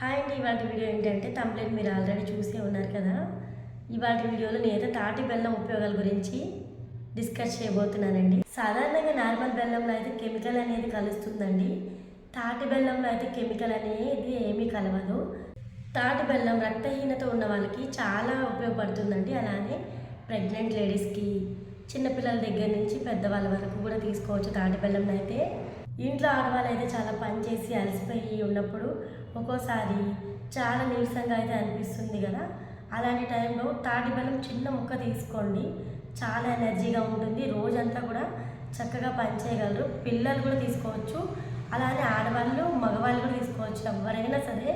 Hi అండి ఇవాళ video ఏంటంటే తమ్ముళ్ళు మీరు ఆల్రెడీ చూసే ఉన్నారు కదా. ఇవాళ వీడియోలో నేనైతే తాటి బెల్లం ఉపయోగాల గురించి డిస్కస్ చేయబోతున్నానండి. సాధారణంగా నార్మల్ బెల్లంలో అయితే కెమికల్ అనేది కలుస్తుందండి. తాటి బెల్లంలో అయితే కెమికల్ అనేది ఏమీ కలవదు. తాటి బెల్లం రక్తహీనత ఉన్న వాళ్ళకి చాలా ఉపయోగపడుతుందండి. అలానే ప్రెగ్నెంట్ లేడీస్కి చిన్నపిల్లల దగ్గర నుంచి పెద్దవాళ్ళ వరకు కూడా తీసుకోవచ్చు తాటి బెల్లం అయితే. ఇంట్లో ఆడవాళ్ళు అయితే చాలా పని చేసి అలసిపోయి ఉన్నప్పుడు ఒక్కోసారి చాలా నీరసంగా అయితే అనిపిస్తుంది కదా. అలాంటి టైంలో తాటి బెల్లం చిన్న ముక్క తీసుకోండి. చాలా ఎనర్జీగా ఉంటుంది. రోజంతా కూడా చక్కగా పని చేయగలరు. పిల్లలు కూడా తీసుకోవచ్చు. అలానే ఆడవాళ్ళు మగవాళ్ళు కూడా తీసుకోవచ్చు. ఎవరైనా సరే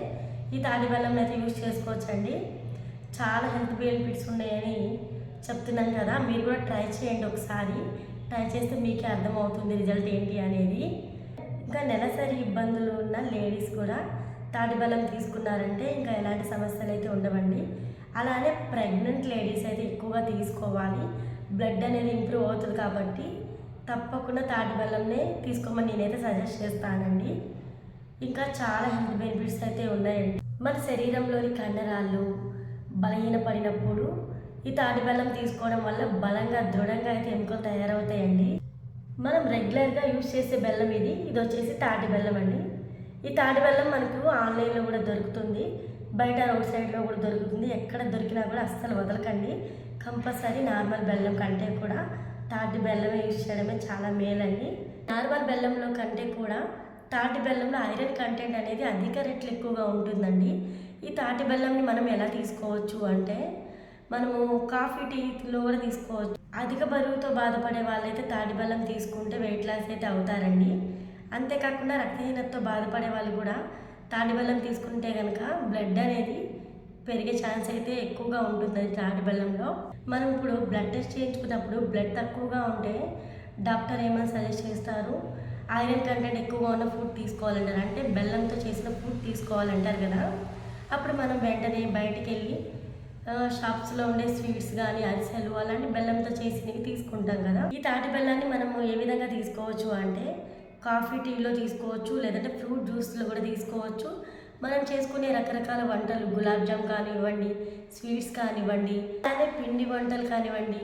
ఈ తాటి బెల్లం అయితే యూజ్ చేసుకోవచ్చండి. చాలా హెల్త్ బెనిఫిట్స్ ఉన్నాయని చెప్తున్నాను కదా. మీరు కూడా ట్రై చేయండి ఒకసారి. ట్రై చేస్తే మీకే అర్థమవుతుంది రిజల్ట్ ఏంటి అనేది. ఇంకా నెలసరి ఇబ్బందులు ఉన్న లేడీస్ కూడా తాటి బలం తీసుకున్నారంటే ఇంకా ఎలాంటి సమస్యలు అయితే ఉండవండి. అలానే ప్రెగ్నెంట్ లేడీస్ అయితే ఎక్కువగా తీసుకోవాలి. బ్లడ్ అనేది ఇంప్రూవ్ అవుతుంది కాబట్టి తప్పకుండా తాటి బెల్లంనే తీసుకోమని నేనైతే సజెస్ట్ చేస్తానండి. ఇంకా చాలా హెల్త్ బెనిఫిట్స్ అయితే ఉన్నాయండి. మన శరీరంలోని కండరాలు బలహీనపడినప్పుడు ఈ తాటి బెల్లం తీసుకోవడం వల్ల బలంగా దృఢంగా అయితే ఎముకలు తయారవుతాయండి. మనం రెగ్యులర్గా యూజ్ చేసే బెల్లం ఇది. ఇది వచ్చేసి తాటి బెల్లం అండి. ఈ తాటి బెల్లం మనకు ఆన్లైన్లో కూడా దొరుకుతుంది. బయట రోడ్ సైడ్లో కూడా దొరుకుతుంది. ఎక్కడ దొరికినా కూడా అస్సలు వదలకండి. కంపల్సరీ నార్మల్ బెల్లం కంటే కూడా తాటి బెల్లమే యూజ్ చేయడమే చాలా మేలండి నార్మల్ బెల్లంలో కంటే కూడా తాటి బెల్లంలో ఐరన్ కంటెంట్ అనేది అధిక రేట్లు ఎక్కువగా ఉంటుందండి. ఈ తాటి బెల్లంని మనం ఎలా తీసుకోవచ్చు అంటే మనము కాఫీ టీలో కూడా తీసుకోవచ్చు. అధిక బరువుతో బాధపడే వాళ్ళైతే తాటి బెల్లం తీసుకుంటే వెయిట్ లాస్ అయితే అవుతారండి. అంతేకాకుండా రక్తహీనతతో బాధపడే వాళ్ళు కూడా తాటి బెల్లం తీసుకుంటే కనుక బ్లడ్ అనేది పెరిగే ఛాన్స్ అయితే ఎక్కువగా ఉంటుంది తాటి బెల్లంలో. మనం ఇప్పుడు బ్లడ్ టెస్ట్ చేయించుకున్నప్పుడు బ్లడ్ తక్కువగా ఉంటే డాక్టర్ ఏమైనా సజెస్ట్ చేస్తారు? ఐరన్ కంటెంట్ ఎక్కువగా ఉన్న ఫుడ్ తీసుకోవాలంటారు? అంటే బెల్లంతో చేసిన ఫుడ్ తీసుకోవాలంటారు కదా. అప్పుడు మనం వెంటనే బయటికి వెళ్ళి షాప్స్లో ఉండే స్వీట్స్ కానీ అరిసెలు అలాంటి బెల్లంతో చేసినవి తీసుకుంటాం కదా. ఈ తాటి బెల్లాన్ని మనము ఏ విధంగా తీసుకోవచ్చు అంటే కాఫీ టీలో తీసుకోవచ్చు లేదంటే ఫ్రూట్ జ్యూస్లో కూడా తీసుకోవచ్చు. మనం చేసుకునే రకరకాల వంటలు గులాబ్ జామ్ కానివ్వండి స్వీట్స్ కానివ్వండి అలానే పిండి వంటలు కానివ్వండి.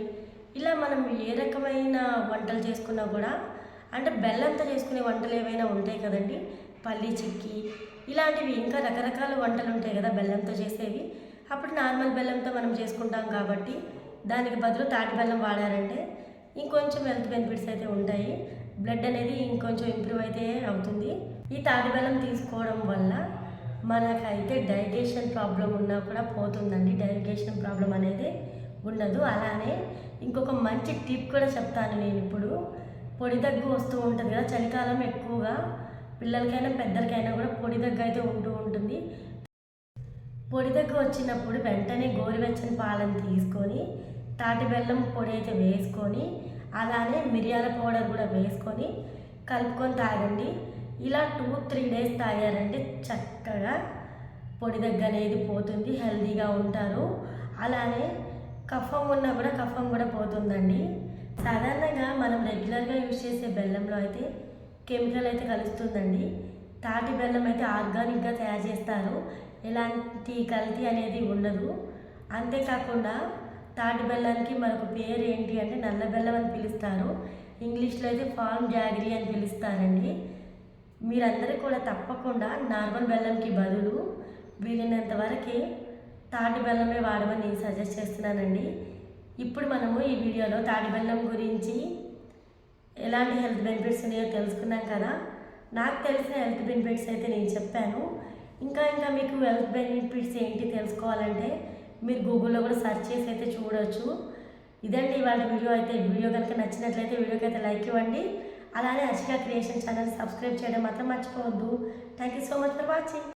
ఇలా మనం ఏ రకమైన వంటలు చేసుకున్నా కూడా అంటే బెల్లంతో చేసుకునే వంటలు ఏవైనా ఉంటాయి కదండి పల్లి చిక్కి ఇలాంటివి ఇంకా రకరకాల వంటలు ఉంటాయి కదా బెల్లంతో చేసేవి. అప్పుడు నార్మల్ బెల్లంతో మనం చేసుకుంటాం కాబట్టి దానికి బదులు తాటి బెల్లం వాడారంటే ఇంకొంచెం హెల్త్ బెనిఫిట్స్ అయితే ఉంటాయి. బ్లడ్ అనేది ఇంకొంచెం ఇంప్రూవ్ అయితే అవుతుంది. ఈ తాటి బెల్లం తీసుకోవడం వల్ల మనకైతే డైజెషన్ ప్రాబ్లం ఉన్నా కూడా పోతుందండి. డైజెషన్ ప్రాబ్లం అనేది ఉండదు. అలానే ఇంకొక మంచి టిప్ కూడా చెప్తాను నేను ఇప్పుడు. పొడి దగ్గు వస్తూ ఉంటుంది కదా చలికాలం ఎక్కువగా పిల్లలకైనా పెద్దలకైనా కూడా పొడి దగ్గు అయితే ఉంటూ ఉంటుంది. పొడి దగ్గర వచ్చినప్పుడు వెంటనే గోరువెచ్చని పాలను తీసుకొని తాటి బెల్లం పొడి అయితే వేసుకొని అలానే మిరియాల పౌడర్ కూడా వేసుకొని కలుపుకొని తాగండి. ఇలా టూ త్రీ డేస్ తాగారంటే చక్కగా పొడి దగ్గర అనేది పోతుంది హెల్దీగా ఉంటారు. అలానే కఫం ఉన్నా కూడా కఫం కూడా పోతుందండి. సాధారణంగా మనం రెగ్యులర్గా యూజ్ చేసే బెల్లంలో అయితే కెమికల్ అయితే కలుస్తుందండి. తాటి బెల్లం అయితే ఆర్గానిక్గా తయారు చేస్తారు. ఎలాంటి కల్తీ అనేది ఉండదు. అంతేకాకుండా తాటి బెల్లానికి మరొక పేరు ఏంటి అంటే నల్ల బెల్లం అని పిలుస్తారు. ఇంగ్లీష్లో అయితే ఫామ్ జాగరీ అని పిలుస్తారండి. మీరందరూ కూడా తప్పకుండా నార్మల్ బెల్లంకి బదులు వీలైనంత వరకు తాటి బెల్లమే వాడమని సజెస్ట్ చేస్తున్నానండి. ఇప్పుడు మనము ఈ వీడియోలో తాటి బెల్లం గురించి ఎలాంటి హెల్త్ బెనిఫిట్స్ ఉన్నాయో తెలుసుకున్నాం కదా. నాకు తెలిసిన హెల్త్ బెనిఫిట్స్ అయితే నేను చెప్పాను. ఇంకా ఇంకా మీకు హెల్త్ బెనిఫిట్స్ ఏంటి తెలుసుకోవాలంటే మీరు గూగుల్లో కూడా సెర్చ్ చేసి అయితే చూడవచ్చు ఇదండి ఇవాళ వీడియో అయితే. వీడియో కనుక నచ్చినట్లయితే వీడియోకి అయితే లైక్ ఇవ్వండి. అలానే అచికా క్రియేషన్ ఛానల్ సబ్స్క్రైబ్ చేయడం మాత్రం మర్చిపోవద్దు. Thank you so much for watching